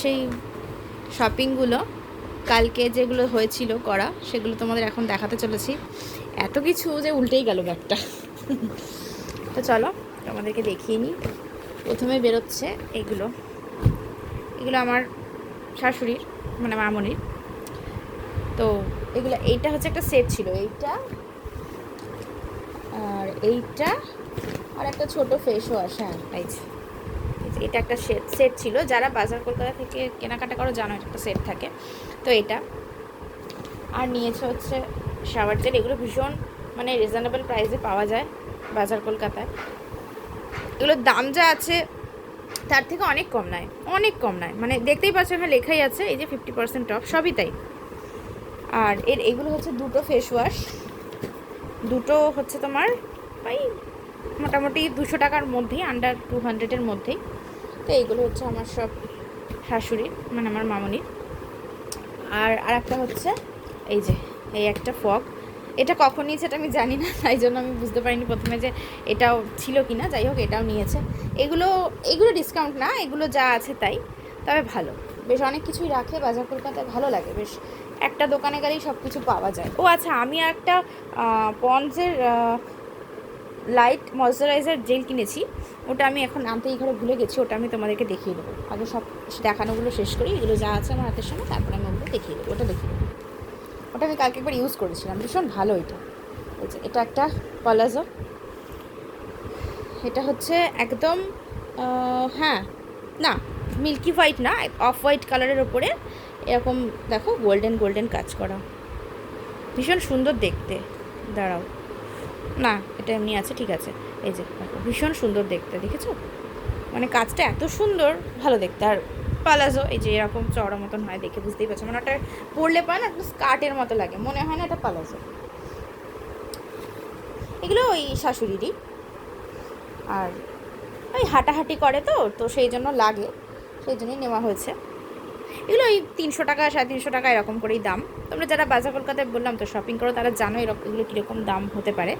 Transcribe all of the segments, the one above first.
সেই শপিংগুলো কালকে যেগুলো হয়েছিল করা, সেগুলো তোমাদের এখন দেখাতে চলেছি। এত কিছু যে উল্টেই গেল ব্যাগটা। তো চলো, তোমাদেরকে দেখিয়ে নিই। প্রথমে বেরোচ্ছে এগুলো। এগুলো আমার শাশুড়ির মানে মামনির। তো এগুলো, এইটা হচ্ছে একটা সেট ছিল, এইটা আর এইটা, আর একটা ছোট ফেস ওয়াশ হ্যাঁ এটা একটা সেট সেট ছিল। যারা বাজার কলকাতা থেকে কেনাকাটা করো জানো একটা সেট থাকে। তো এটা। আর নিয়েছে হচ্ছে শাওয়ার জেল এগুলো ভীষণ মানে রিজনেবল প্রাইসে পাওয়া যায় বাজার কলকাতায়। এগুলোর দাম যা আছে, তার থেকে অনেক কম নেয় অনেক কম নয় মানে দেখতেই পাচ্ছ এখানে লেখাই আছে, এই যে ফিফটি পার্সেন্ট অফ সবই তাই। আর এর, এগুলো হচ্ছে দুটো ফেস ওয়াশ দুটো হচ্ছে তোমার, ওই মোটামুটি দুশো টাকার মধ্যেই আন্ডার টু হান্ড্রেডের মধ্যেই। তো এইগুলো হচ্ছে আমার সব শাশুড়ির মানে আমার মামনির আর আর একটা হচ্ছে এই যে, এই একটা ফগ। এটা কখন নিয়েছে এটা আমি জানি না, তাই জন্য আমি বুঝতে পারিনি প্রথমে যে এটাও ছিল কি না যাই হোক এটাও নিয়েছে। এগুলো এগুলো ডিসকাউন্ট না, এগুলো যা আছে তাই, তবে ভালো। বেশ অনেক কিছুই রাখে বাজার কলকাতায়, ভালো লাগে। বেশ একটা দোকানে গেলেই সব কিছু পাওয়া যায়। ও আচ্ছা আমি একটা পন্সের লাইট ময়শ্চারাইজার জেল কিনেছি, ওটা আমি এখন আনতে এই ঘরে ভুলে গেছি, ওটা আমি তোমাদেরকে দেখিয়ে দেবো। আগে সব দেখানোগুলো শেষ করি, এগুলো যা আছে আমার হাতের সামনে, তারপরে আমি ওগুলো দেখিয়ে দেবো, ওটা দেখিয়ে দেবো। ওটা আমি কালকে একবার ইউজ করেছিলাম, ভীষণ ভালো এটা। এটা একটা পলাজো এটা হচ্ছে একদম হ্যাঁ না মিল্কি হোয়াইট না অফ হোয়াইট কালারের ওপরে এরকম দেখো গোল্ডেন গোল্ডেন কাজ করা। ভীষণ সুন্দর দেখতে, দাঁড়াও। না, এটা এমনি আছে, ঠিক আছে। এই যে ভীষণ সুন্দর দেখতে, দেখেছ? মানে কাজটা এত সুন্দর, ভালো দেখতে। আর পালাজো এই যে এরকম চড়া মতন হয় দেখে বুঝতেই পারছ। মানে ওটা পরলে পায় না একটু স্কার্টের মতো লাগে। মনে হয় না এটা পালাজো এগুলো ওই শাশুড়িরই। আর ওই হাঁটাহাঁটি করে তো তো সেই জন্য লাগে। সেই জন্যই নেওয়া হয়েছে। এগুলো ওই তিনশো টাকা, সাড়ে তিনশো টাকা এরকম করেই দাম। তোমরা যারা বাজার কলকাতায় বললাম তো শপিং করো, তারা জানো এরকম, এগুলো কীরকম দাম হতে পারে।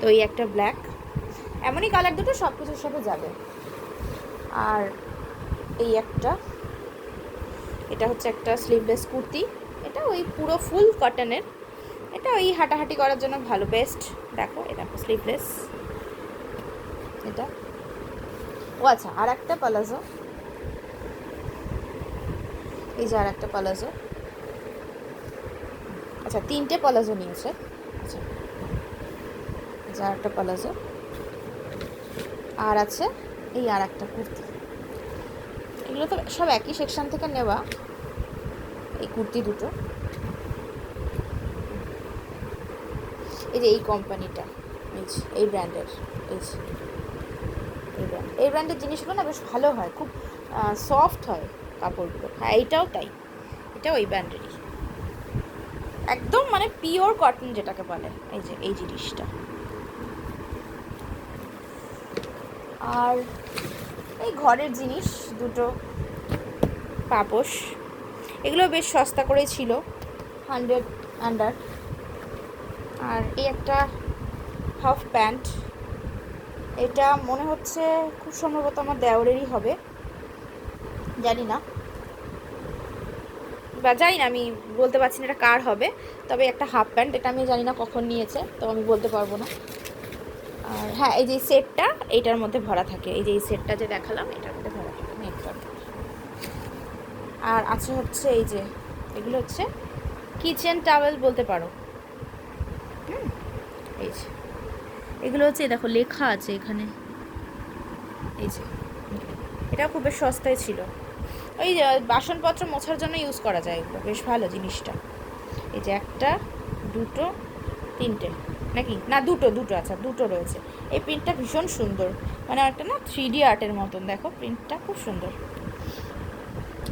তো এই একটা ব্ল্যাক এমনই কালার দুটো সব কিছুর সাথে যাবে। আর এই একটা, এটা হচ্ছে একটা স্লিভলেস কুর্তি। এটা ওই পুরো ফুল কটনের এটা ওই হাঁটাহাঁটি করার জন্য ভালো বেস্ট দেখো এটা স্লিভলেস এটা। ও আচ্ছা আর একটা পালাজো এই যে আর একটা পালাজো আচ্ছা তিনটে পালাজো নিয়েছে। আচ্ছা এই আর একটা পালাজো আর আছে এই আর একটা কুর্তি। এগুলো তো সব একই সেকশন থেকে নেওয়া। এই কুর্তি দুটো। এই যে এই কোম্পানিটা এই এই ব্র্যান্ডের এই এই ব্র্যান্ড এই ব্র্যান্ডের জিনিসগুলো না বেশ ভালো হয়। খুব সফট হয়। কাপড়গুলো। হ্যাঁ এইটাও তাই। এটা ওই ব্র্যান্ডেরই একদম মানে পিওর কটন যেটাকে বলে, এই যে, এই জিনিসটা। আর এই ঘরের জিনিস দুটো, পাপোশ। এগুলো বেশ সস্তা করেই ছিল হান্ড্রেড আন্ডার আর এই একটা হাফ প্যান্ট এটা মনে হচ্ছে খুব সম্ভবত আমার দেওরেরই হবে। জানি না বা যাই না, আমি বলতে পারছি না এটা কার হবে, তবে একটা হাফ প্যান্ট, এটা আমি জানি না কখন নিয়েছে তো আমি বলতে পারব না। আর হ্যাঁ এই যে সেটটা, এইটার মধ্যে ভরা থাকে। এই যে এই সেটটা যে দেখালাম, এটার মধ্যে ভরা থাকে নেটওয়ার্ক আর আছে হচ্ছে এই যে, এগুলো হচ্ছে কিচেন টাওয়েল বলতে পারো। এই যে। এগুলো হচ্ছে দেখো, লেখা আছে এখানে। এই যে এটা খুব সস্তায় ছিল। ওই বাসনপত্র মোছার জন্য ইউজ করা যায় এগুলো। বেশ ভালো জিনিসটা। এই যে একটা, দুটো, তিনটে। নাকি? না, দুটো দুটো আচ্ছা দুটো রয়েছে। এই প্রিন্টটা ভীষণ সুন্দর। মানে একটা না থ্রি ডি আর্টের মতন। দেখো প্রিন্টটা খুব সুন্দর।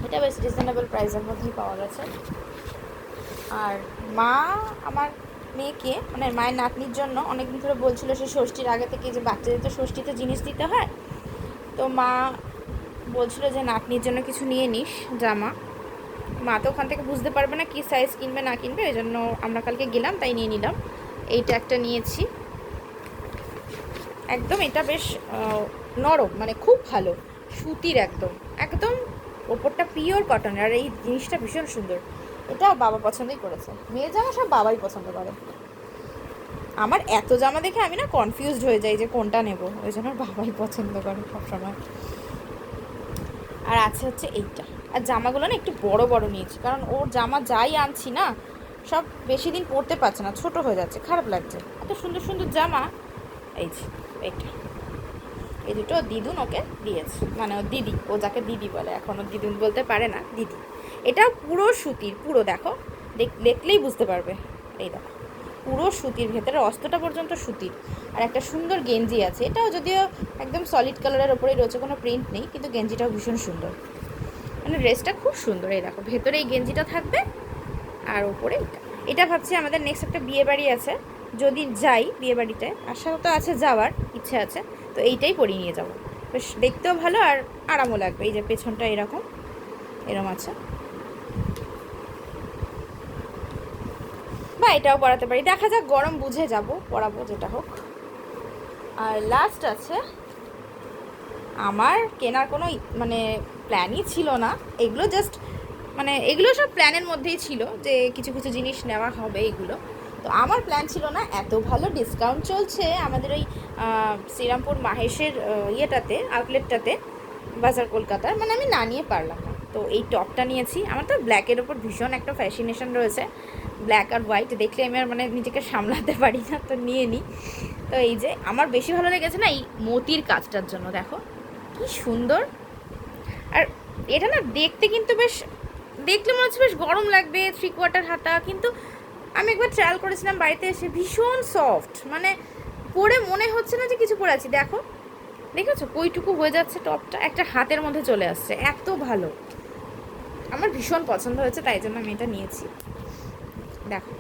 এটা বেশ রিজনেবল প্রাইসের মধ্যেই পাওয়া গেছে। আর মা আমার মেয়েকে মানে মায়ের নাতনির জন্য অনেকদিন ধরে বলছিল সে ষষ্ঠীর আগে থেকে যে বাচ্চাদের তো ষষ্ঠীতে জিনিস দিতে হয়। তো মা বলছিল যে নাতনির জন্য কিছু নিয়ে নিস জামা। মা তো ওখান থেকে বুঝতে পারবে না কি সাইজ কিনবে, না কিনবে ওই জন্য আমরা কালকে গেলাম, তাই নিয়ে নিলাম। এইটা একটা নিয়েছি। একদম এটা বেশ নরম মানে খুব ভালো, সুতির একদম। একদম ওপরটা পিওর কটনের আর এই জিনিসটা ভীষণ সুন্দর। এটা বাবা পছন্দই করেছে। মেয়ের জামা সব বাবাই পছন্দ করে। আমার এত জামা দেখে আমি না কনফিউজড হয়ে যাই যে কোনটা নেব। ওই জন্য বাবাই পছন্দ করে সবসময়। আর আছে হচ্ছে এইটা। আর জামাগুলো না একটু বড় বড় নিয়েছি, কারণ ওর জামা যাই আনছি না, সব বেশি দিন পরতে পারছে না, ছোট হয়ে যাচ্ছে, খারাপ লাগছে। এত সুন্দর সুন্দর জামা, এই যে, এইটা। এই দুটো দিদুন ওকে দিয়েছে মানে ওর দিদি, ও যাকে দিদি বলে, এখন ও দিদুন বলতে পারে না, দিদি। এটা পুরো সুতির, পুরো দেখ- দেখলেই বুঝতে পারবে। এই দেখো। পুরো সুতির ভেতরে অস্ত্রটা পর্যন্ত সুতির। আর একটা সুন্দর গেঞ্জি আছে। এটাও যদিও একদম সলিড কালারের ওপরেই রয়েছে, কোনো প্রিন্ট নেই, কিন্তু গেঞ্জিটাও ভীষণ সুন্দর। মানে ড্রেসটা খুব সুন্দর, এই দেখো, ভেতরে এই গেঞ্জিটা থাকবে আর ওপরে এটা। ভাবছি আমাদের নেক্সট একটা বিয়ে বাড়ি আছে। যদি যাই বিয়ে বাড়িতে আশা তো আছে যাওয়ার, ইচ্ছে আছে, তো এইটাই পরিয়ে নিয়ে যাব। বেশ, দেখতেও ভালো আর আরামও লাগবে। এই যে পেছনটা এরকম এরকম আছে। বা এটাও পড়াতে পারি। দেখা যাক, গরম বুঝে যাব পরাবো যেটা হোক। আর লাস্ট আছে, আমার কেনার কোনো মানে প্ল্যানই ছিল না। এগুলো জাস্ট মানে এগুলো সব প্ল্যানের মধ্যেই ছিল যে কিছু কিছু জিনিস নেওয়া হবে এগুলো। তো আমার প্ল্যান ছিল না, এত ভালো ডিসকাউন্ট চলছে আমাদের ওই শ্রীরামপুর মাহেশের ইয়েটাতে আউটলেটটাতে বাজার কলকাতার মানে আমি না নিয়ে পারলাম না। তো এই টপটা নিয়েছি। আমার তো ব্ল্যাকের ওপর ভীষণ একটা ফ্যাসিনেশন রয়েছে। ব্ল্যাক আর হোয়াইট দেখলে আমি আর মানে নিজেকে সামলাতে পারি না, তো নিয়ে নিই তো এই যে আমার বেশি ভালো লেগেছে না এই মতির কাজটার জন্য, দেখো। কি সুন্দর। আর এটা না দেখতে কিন্তু বেশ, দেখলে মনে হচ্ছে বেশ গরম লাগবে থ্রি কোয়ার্টার হাতা, কিন্তু আমি একবার ট্রায়াল করেছিলাম বাড়িতে এসে ভীষণ সফট মানে পরে মনে হচ্ছে না যে কিছু পরে আছি। দেখো, দেখেছ? কইটুকু হয়ে যাচ্ছে টপটা একটা হাতের মধ্যে চলে আসছে, এত ভালো। আমার ভীষণ পছন্দ হয়েছে, তাই জন্য আমি এটা নিয়েছি। দেখো।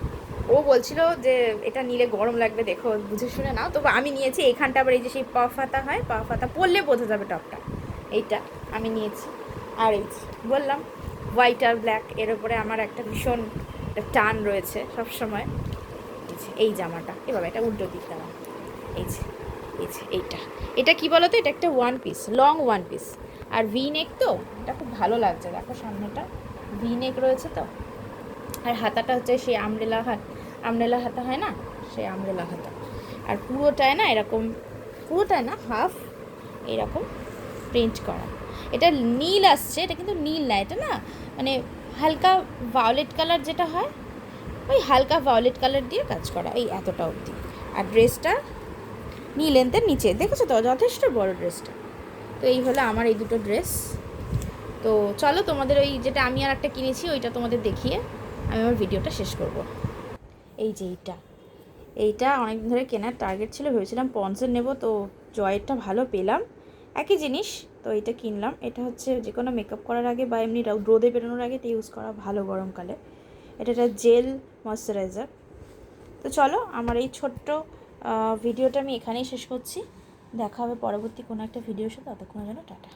ও বলছিল যে, এটা নিলে গরম লাগবে, দেখো, বুঝে শুনে নাও। তবে আমি নিয়েছি, এখানটা আবার এই যে সেই পা ফাতা হয় পা ফাতা পরলে বোঝা যাবে টপটা। এইটা আমি নিয়েছি। আর এই বললাম হোয়াইট আর ব্ল্যাক এর উপরে আমার একটা ভীষণ টান রয়েছে সব সময় এই জামাটা। এবার এটা উল্টো দিক দেওয়া। এই যে এই যে, এইটা। এটা কি বলো তো এটা একটা one piece long one piece আর ভি নেক তো, এটা খুব ভালো লাগছে। দেখো সামনেটা। ভি নেক রয়েছে তো। আর হাতাটা হচ্ছে সেই আমরেলা হাত, আমরেলা হাতা হয় না? সেই আমরেলা হাতা। আর পুরোটায় না এরকম, পুরোটায় না হাফ এরকম প্রিন্ট করা। এটা নীল আসছে, এটা কিন্তু নীল না, এটা না মানে হালকা ভায়োলেট কালার যেটা হয়, ওই হালকা ভায়োলেট কালার দিয়ে কাজ করা, এই এতটা অবধি। আর ড্রেসটা নি লেন্থের নিচে, দেখেছ তো? যথেষ্ট বড় ড্রেসটা তো এই হলো আমার এই দুটো ড্রেস তো চলো তোমাদের ওই যেটা আমি আর একটা কিনেছি, ওইটা তোমাদের দেখিয়ে আমি আমার ভিডিওটা শেষ করব। এই যে এইটা। এইটা অনেকদিন ধরে কেনার টার্গেট ছিল, ভেবেছিলাম পন্সের নেব, তো জয়েরটা ভালো পেলাম। একই জিনিস, তো এটা কিনলাম। এটা হচ্ছে যে কোনো মেকআপ করার আগে বা এমনি রোদে বেরোনোর আগে এটা ইউজ করা ভালো গরমকালে। এটা একটা জেল ময়শ্চারাইজার তো চলো, আমার এই ছোট্ট ভিডিওটা আমি এখানেই শেষ করছি। দেখা হবে পরবর্তী কোনো একটা ভিডিওর সাথে। ততক্ষণের জন্য টাটা।